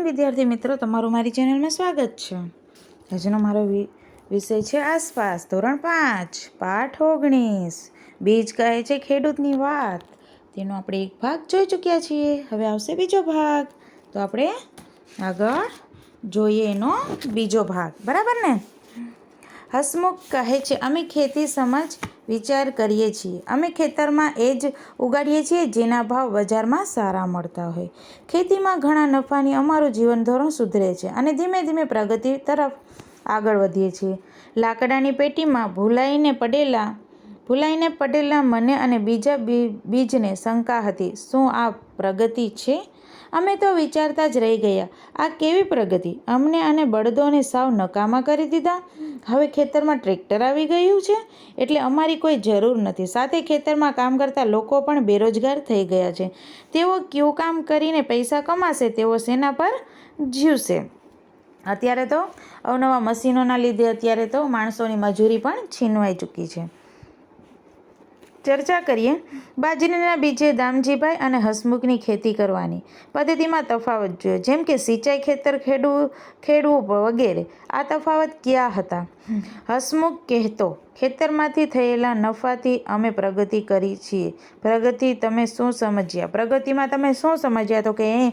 Morning વિદ્યાર્થી મિત્રો. તમારું મારી ચેનલમાં સ્વાગત છે. આજનો મારો વિષય છે આસપાસ. ધોરણ પાંચ, પાઠ ઓગણીસ. બીજ કહે છે ખેડૂતની વાત. તેનો આપણે એક ભાગ જોઈ ચૂક્યા છીએ. હવે આવશે બીજો ભાગ. તો આપણે આગળ જોઈએ એનો બીજો ભાગ. બરાબર ને? હસમુખ કહે છે, અમે ખેતી, સમજ વિચાર કરીએ છીએ. અમે ખેતરમાં એ જ ઉગાડીએ છીએ જેના ભાવ બજારમાં સારા મળતા હોય. ખેતીમાં ઘણા નફાની અમારું જીવન ધોરણ સુધરે છે અને ધીમે ધીમે પ્રગતિ તરફ આગળ વધીએ છીએ. લાકડાની પેટીમાં ભૂલાઈને પડેલા ભૂલાઈને પડેલા મને અને બીજા બી- બીજને શંકા હતી, શું આ પ્રગતિ છે? અમે તો વિચારતા જ રહી ગયા, આ કેવી પ્રગતિ? અમને અને બળદોને સાવ નકામા કરી દીધા? હવે ખેતરમાં ટ્રેક્ટર આવી ગયું છે? એટલે અમારી કોઈ જરૂર નથી. સાથે ખેતરમાં કામ કરતા લોકો પણ બેરોજગાર થઈ ગયા છે. તેઓ કયું કામ કરીને પૈસા કમાશે, તેઓ શેના પર જીવશે. અત્યારે તો અવનવા મશીનોના લીધે અત્યારે તો માણસોની મજૂરી પણ છીનવાઈ ચૂકી છે. ચર્ચા કરીએ. બાજરીના બીજે દામજીભાઈ અને હસમુખની ખેતી કરવાની. પદ્ધતિમાં તફાવત જોઈએ. જેમ કે સિંચાઈ ખેતર ખેડવું ખેડવું વગેરે. આ તફાવત ક્યાં હતા? હસમુખ કહેતો, ખેતરમાંથી થયેલા નફાથી અમે પ્રગતિ કરી છીએ. પ્રગતિ તમે શું સમજ્યા? પ્રગતિમાં તમે શું સમજ્યા? તો કે એ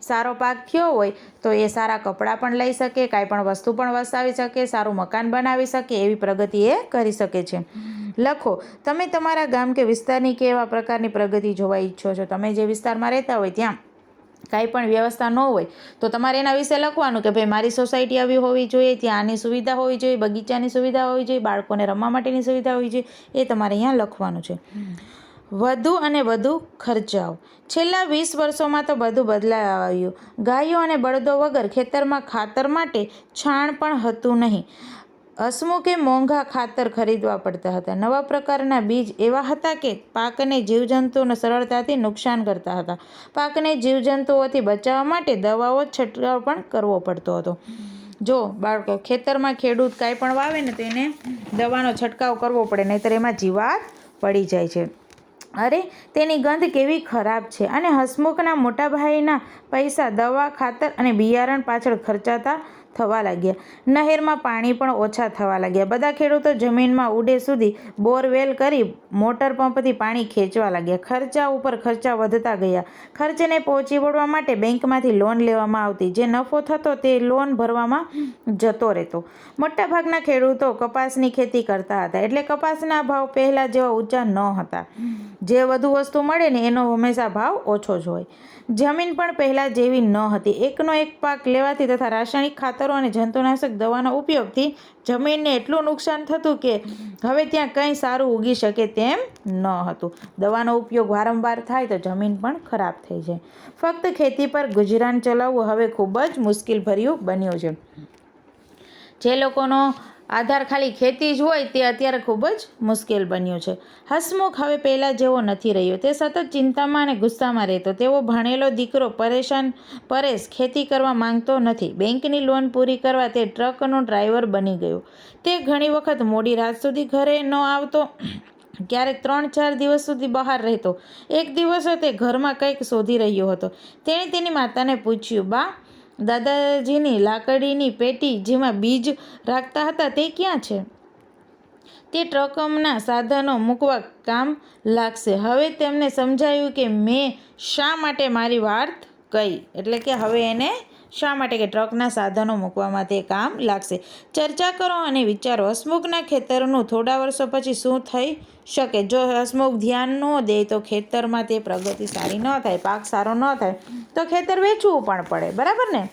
સારો પાક થયો હોય, તો એ સારા કપડાં પણ લઈ શકે, કાંઈ પણ વસ્તુ પણ વસાવી શકે, સારું મકાન બનાવી શકે, એવી પ્રગતિ એ કરી શકે છે. લખો. તમે તમારા ગામ કે વિસ્તારની કેવા પ્રકારની પ્રગતિ જોવા ઈચ્છો છો. તમે જે વિસ્તારમાં રહેતા હોય ત્યાં કાંઈ પણ વ્યવસ્થા ન હોય, તો તમારે એના વિશે લખવાનું કે ભાઈ મારી સોસાયટી આવી હોવી જોઈએ, ત્યાં આની સુવિધા હોવી જોઈએ, બગીચાની સુવિધા હોવી જોઈએ, બાળકોને રમવા માટેની સુવિધા હોવી જોઈએ, એ તમારે અહીંયા લખવાનું છે. વધુ અને વધુ ખર્ચાઓ. છેલ્લા વીસ વર્ષોમાં તો બધું બદલાવ આવ્યું ગાયો અને બળદો વગર ખેતરમાં ખાતર માટે છાણ પણ હતું નહીં. હસમુખે મોંઘા ખાતર ખરીદવા પડતા હતા. નવા પ્રકારના બીજ એવા હતા કે પાકને જીવજંતુઓને સરળતાથી નુકસાન કરતા હતા. પાકને જીવજંતુઓથી બચાવવા માટે દવાઓ છંટકાવ પણ કરવો પડતો હતો. જો બાળકો, ખેતરમાં ખેડૂત કાંઈ પણ વાવે ને તો એને દવાનો છંટકાવ કરવો પડે, નહીંતર એમાં જીવાત પડી જાય છે. અરે, તેની ગંધ કેવી ખરાબ છે. અને હસમુખના મોટા ભાઈના પૈસા દવા, ખાતર અને બિયારણ પાછળ ખર્ચાતા થવા લાગ્યા. નહેરમાં પાણી પણ ઓછા થવા લાગ્યા. બધા ખેડૂતો જમીનમાં ઉડે સુધી બોરવેલ કરી મોટર પંપથી પાણી ખેંચવા લાગ્યા. ખર્ચા ઉપર ખર્ચા વધતા ગયા. ખર્ચને પહોંચી વળવા માટે બેંકમાંથી લોન લેવામાં આવતી. જે નફો થતો તે લોન ભરવામાં જતો રહેતો. મોટાભાગના ખેડૂતો કપાસની ખેતી કરતા હતા. એટલે કપાસના ભાવ પહેલાં જેવા ઊંચા ન હતા. જે વધુ વસ્તુ મળે ને એનો હંમેશા ભાવ ઓછો જ હોય. જમીન પણ પહેલાં જેવી ન હતી. એકનો એક પાક લેવાથી તથા રાસાયણિક ખાતરો અને જંતુનાશક દવાના ઉપયોગથી જમીનને એટલું નુકસાન થતું કે હવે ત્યાં કંઈ સારું ઉગી શકે તેમ ન હતું. દવાનો ઉપયોગ વારંવાર થાય તો જમીન પણ ખરાબ થઈ જાય. ફક્ત ખેતી પર ગુજરાન ચલાવવું હવે ખૂબ જ મુશ્કેલભર્યું બન્યું છે. જે લોકોનો આધાર ખાલી ખેતી જ હોય તે અત્યારે ખૂબ જ મુશ્કેલ બન્યું છે. હસમુખ હવે પહેલાં જેવો નથી રહ્યો. તે સતત ચિંતામાં અને ગુસ્સામાં રહેતો. તેવો ભણેલો દીકરો પરેશાન પરેશ ખેતી કરવા માંગતો નથી. બેંકની લોન પૂરી કરવા તે ટ્રકનો ડ્રાઈવર બની ગયો. તે ઘણી વખત મોડી રાત સુધી ઘરે ન આવતો, ક્યારેક ત્રણ ચાર દિવસ સુધી બહાર રહેતો. એક દિવસ તે ઘરમાં કંઈક શોધી રહ્યો હતો. તેણે તેની માતાને પૂછ્યું, બા દાદાજીની લાકડીની પેટી જેમાં બીજ રાખતા હતા તે ક્યાં છે? તે ટ્રકમના સાધનો મૂકવા કામ લાગશે. હવે તેમને સમજાયું કે મેં શા માટે મારી વાત કહી? એટલે કે હવે એને શા માટે કે ટ્રકના સાધનો મૂકવામાં તે કામ લાગશે? ચર્ચા કરો અને વિચારો, હસમુખના ખેતરનું થોડા વર્ષો પછી શું થઈ શકે? જો હસમુખ ધ્યાન ન દે તો ખેતરમાં તે પ્રગતિ સારી ન થાય, પાક સારો ન થાય, તો ખેતર વેચવું પણ પડે, બરાબર ને?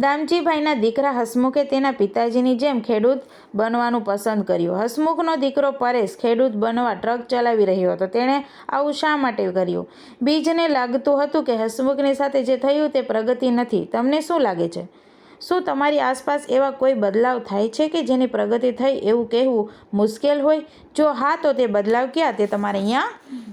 દામજીભાઈના દીકરા હસમુખે તેના પિતાજીની જેમ ખેડૂત બનવાનું પસંદ કર્યું. હસમુખનો દીકરો પરેશ ખેડૂત બનવા ટ્રક ચલાવી રહ્યો હતો. તેણે આવું શા માટે કર્યું? બીજને લાગતું હતું કે હસમુખની સાથે જે થયું તે પ્રગતિ નથી. તમને શું લાગે છે? શું તમારી આસપાસ એવા કોઈ બદલાવ થાય છે કે જેની પ્રગતિ થઈ એવું કહેવું મુશ્કેલ હોય? જો હા, તો તે બદલાવ ક્યાં? તે તમારે અહીંયા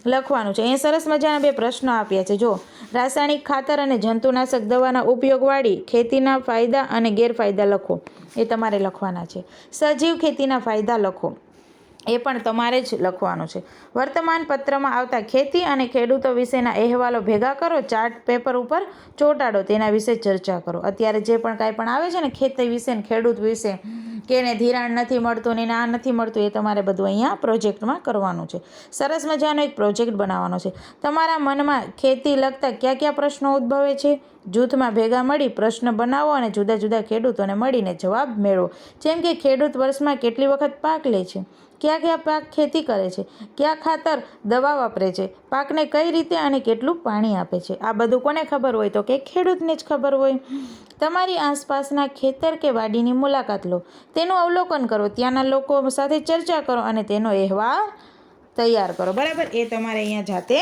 લખવાનું છે. અહીંયા સરસ મજાના બે પ્રશ્નો આપ્યા છે. જો, રાસાયણિક ખાતર અને જંતુનાશક દવાના ઉપયોગવાળી ખેતીના ફાયદા અને ગેરફાયદા લખો. એ તમારે લખવાના છે. સજીવ ખેતીના ફાયદા લખો. એ પણ તમારે જ લખવાનું છે. વર્તમાન પત્રમાં આવતા ખેતી અને ખેડૂતો વિશેના અહેવાલો ભેગા કરો, ચાર્ટ પેપર ઉપર ચોંટાડો, તેના વિશે ચર્ચા કરો. અત્યારે જે પણ કાંઈ પણ આવે છે ને, ખેતી વિશે ને ખેડૂત વિશે, કે એને ધિરાણ નથી મળતું ને ના નથી મળતું, એ તમારે બધું અહીંયા પ્રોજેક્ટમાં કરવાનું છે. સરસ મજાનો એક પ્રોજેક્ટ બનાવવાનો છે. તમારા મનમાં ખેતી લગતા કયા કયા પ્રશ્નો ઉદ્ભવે છે? જૂથમાં ભેગા મળી પ્રશ્ન બનાવો અને જુદા જુદા ખેડૂતોને મળીને જવાબ મેળવો. જેમ કે ખેડૂત વર્ષમાં કેટલી વખત પાક લે છે? કયા કયા પાક ખેતી કરે છે? કયા ખાતર, દવા વાપરે છે? પાકને કઈ રીતે અને કેટલું પાણી આપે છે? આ બધું કોને ખબર હોય? તો કે ખેડૂતને જ ખબર હોય. તમારી આસપાસના ખેતર કે વાડીની મુલાકાત લો. તેનું અવલોકન કરો. ત્યાંના લોકો સાથે ચર્ચા કરો અને તેનો અહેવાલ તૈયાર કરો. બરાબર? એ તમારે અહીંયા જાતે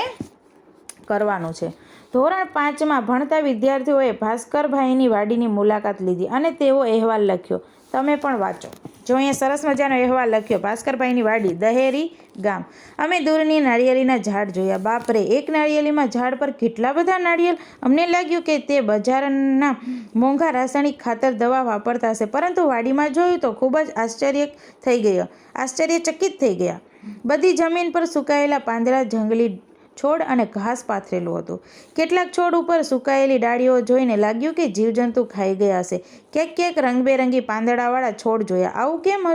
કરવાનું છે. ધોરણ પાંચમાં ભણતા વિદ્યાર્થીઓએ ભાસ્કરભાઈની વાડીની મુલાકાત લીધી અને તેઓ અહેવાલ લખ્યો. તમે પણ વાંચો. જો અહીંયા સરસ મજાનો અહેવાલ લખ્યો, ભાસ્કરભાઈની વાડી, દહેરી ગામ. અમે દૂરની નાળિયેરીના ઝાડ જોયા. બાપરે, એક નાળિયેરીમાં ઝાડ પર કેટલા બધા નાળિયેર? અમને લાગ્યું કે તે બજારના મોંઘા રાસાયણિક ખાતર દવા વાપરતા હશે, પરંતુ વાડીમાં જોયું તો ખૂબ જ આશ્ચર્ય થઈ ગયો. આશ્ચર્યચકિત થઈ ગયા. બધી જમીન પર સુકાયેલા પાંદડા, જંગલી છોડ અને ઘાસ પાથરેલું હતું. કેટલાક છોડ ઉપર સુકાયેલી ડાળીઓ જોઈને લાગ્યું કે જીવજંતુ ખાઈ ગયા હશે. ક્યાંક ક્યાંક રંગબેરંગી પાંદડાવાળા છોડ જોયા. આવું કેમ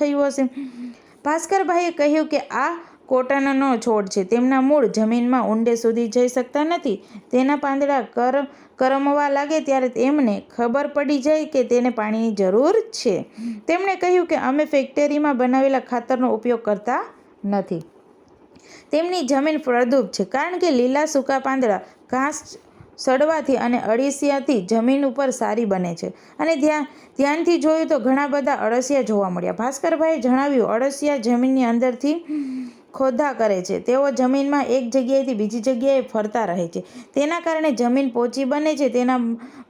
થયું હશે? ભાસ્કરભાઈએ કહ્યું કે આ કોટનનો છોડ છે. તેમના મૂળ જમીનમાં ઊંડે સુધી જઈ શકતા નથી. તેના પાંદડા કર, કરમવા લાગે ત્યારે એમને ખબર પડી જાય કે તેને પાણીની જરૂર છે. તેમણે કહ્યું કે અમે ફેક્ટરીમાં બનાવેલા ખાતરનો ઉપયોગ કરતા નથી. તેમની જમીન ફળદ્રુપ છે કારણ કે લીલા સૂકા પાંદડા ઘાસ સડવાથી અને અળસિયાથી જમીન ઉપર સારી બને છે. અને ધ્યાન ધ્યાનથી જોયું તો ઘણા બધા અળસિયા જોવા મળ્યા. ભાસ્કરભાઈએ જણાવ્યું, અળસિયા જમીનની અંદરથી ખોદા કરે છે. તેઓ જમીનમાં એક જગ્યાએથી બીજી જગ્યાએ ફરતા રહે છે. તેના કારણે જમીન પોચી બને છે, તેના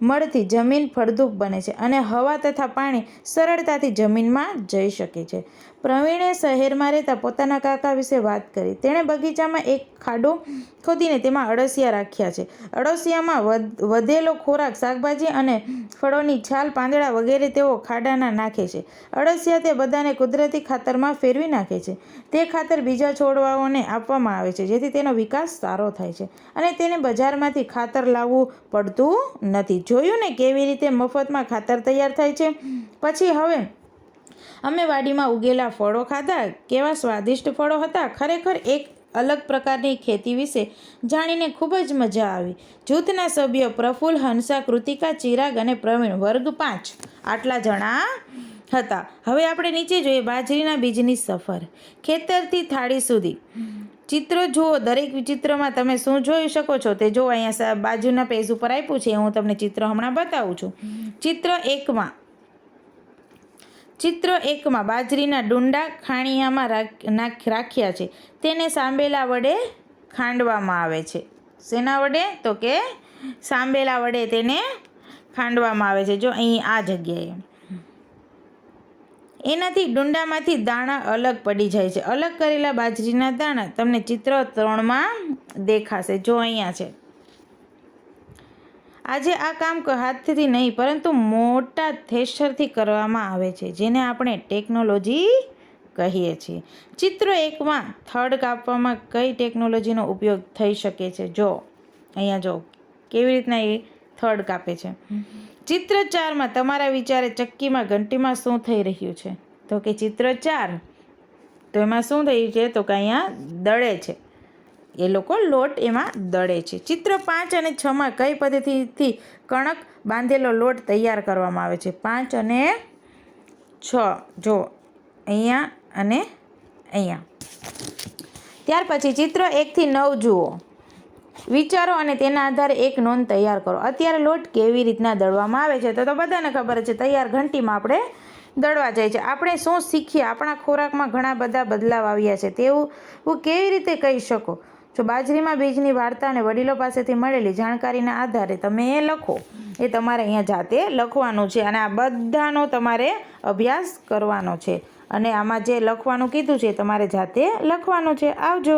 મળથી જમીન ફળદ્રુપ બને છે અને હવા તથા પાણી સરળતાથી જમીનમાં જઈ શકે છે. પ્રવીણે શહેરમાં રહેતા પોતાના કાકા વિશે વાત કરી. તેણે બગીચામાં એક ખાડો ખોદીને તેમાં અળસિયા રાખ્યા છે. અળસિયામાં વધ- વધેલો ખોરાક, શાકભાજી અને ફળોની છાલ, પાંદડા વગેરે તેઓ ખાડાના નાખે છે. અળસિયા તે બધાને કુદરતી ખાતરમાં ફેરવી નાખે છે. તે ખાતર બીજા છોડવાઓને આપવામાં આવે છે, જેથી તેનો વિકાસ સારો થાય છે. અને તેને બજારમાંથી ખાતર લાવવું પડતું નથી. જોયું ને કેવી રીતે મફતમાં ખાતર તૈયાર થાય છે? પછી હવે અમે વાડીમાં ઉગેલા ફળો ખાધા, કેવા સ્વાદિષ્ટ ફળો હતા, ખરેખર એક અલગ પ્રકારની ખેતી વિશે જાણીને ખૂબ જ મજા આવી. જૂથના સભ્યો પ્રફુલ્લ હંસા, કૃતિકા ચિરાગ અને પ્રવીણ વર્ગ પાંચ. આટલા જણા હતા. હવે આપણે નીચે જોઈએ બાજરીના બીજની સફર. ખેતરથી થાળી સુધી. ચિત્ર જુઓ, દરેક ચિત્રમાં તમે શું જોઈ શકો છો તે જો અહીંયા બાજુના પેજ ઉપર આપ્યું છે, હું તમને ચિત્ર હમણાં બતાવું છું. ચિત્ર એકમાં. ચિત્ર એકમાં બાજરીના ડુંડા ખાણિયામાં રાખ્યા છે. તેને સાંબેલા વડે ખાંડવામાં આવે છે. શેના વડે? તો કે સાંબેલા વડે તેને ખાંડવામાં આવે છે. જો અહીં આ જગ્યાએ. એનાથી ડુંડામાંથી દાણા અલગ પડી જાય છે. અલગ કરેલા બાજરીના દાણા તમને ચિત્ર ત્રણમાં દેખાશે. જો અહીંયા છે. આજે આ કામ હાથથી નહીં, પરંતુ મોટા થેસરથી કરવામાં આવે છે, જેને આપણે ટેકનોલોજી કહીએ છીએ. ચિત્ર એકમાં થડ કાપવામાં કઈ ટેકનોલોજીનો ઉપયોગ થઈ શકે છે? જો, અહીંયા જો, કેવી રીતના એ થડ કાપે છે? ચિત્ર ચારમાં તમારા વિચારે ચક્કીમાં, ઘંટીમાં શું થઈ રહ્યું છે? તો કે ચિત્ર ચાર, તો એમાં શું થયું છે? તો કે અહીંયા દળે છે. એ લોકો લોટ એમાં દળે છે. ચિત્ર પાંચ અને છમાં કઈ પદ્ધતિથી કણક બાંધેલો લોટ તૈયાર કરવામાં આવે છે? પાંચ અને છ. જો, અહીંયા અને અહીંયા. ત્યાર પછી ચિત્ર એકથી નવ જુઓ. વિચારો અને તેના આધારે એક નોંધ તૈયાર કરો. અત્યારે લોટ કેવી રીતના દળવામાં આવે છે? તો તો બધાને ખબર છે, તૈયાર ઘંટીમાં આપણે દળવા જાય છે. આપણે શું શીખીએ? આપણા ખોરાકમાં ઘણા બધા બદલાવ આવ્યા છે. તેવું હું કેવી રીતે કહી શકો? જો બાજરીમાં બીજની વાર્તા અને વડીલો પાસેથી મળેલી જાણકારીના આધારે તમે એ લખો. એ તમારે અહીંયા જાતે લખવાનું છે અને આ બધાનો તમારે અભ્યાસ કરવાનો છે. અને આમાં જે લખવાનું કીધું છે તમારે જાતે લખવાનું છે. આવજો.